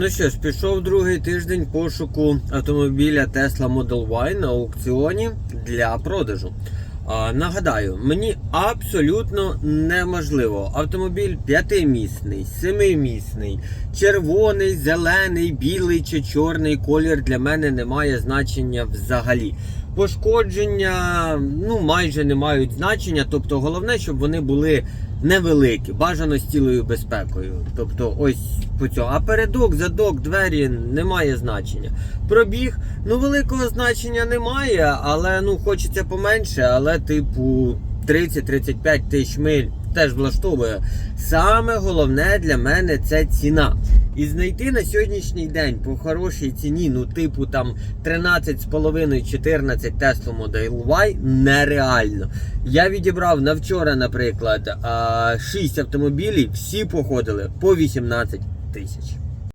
Ну що ж, пішов другий тиждень пошуку автомобіля Tesla Model Y на аукціоні для продажу. А, нагадаю, мені абсолютно неможливо. Автомобіль п'ятимісний, семимісний, червоний, зелений, білий чи чорний колір для мене не має значення взагалі. Пошкодження ну майже не мають значення. Тобто, головне, щоб вони були невеликі, бажано з цілою безпекою. Тобто, ось по цьому. А передок, задок, двері немає значення. Пробіг, ну великого значення немає, але ну хочеться поменше, але типу 30-35 тисяч миль теж влаштовує. Саме головне для мене це ціна. І знайти на сьогоднішній день по хорошій ціні, ну типу там 13,5-14 Tesla Model Y нереально. Я відібрав на вчора, наприклад, 6 автомобілів, всі походили по 18 тисяч.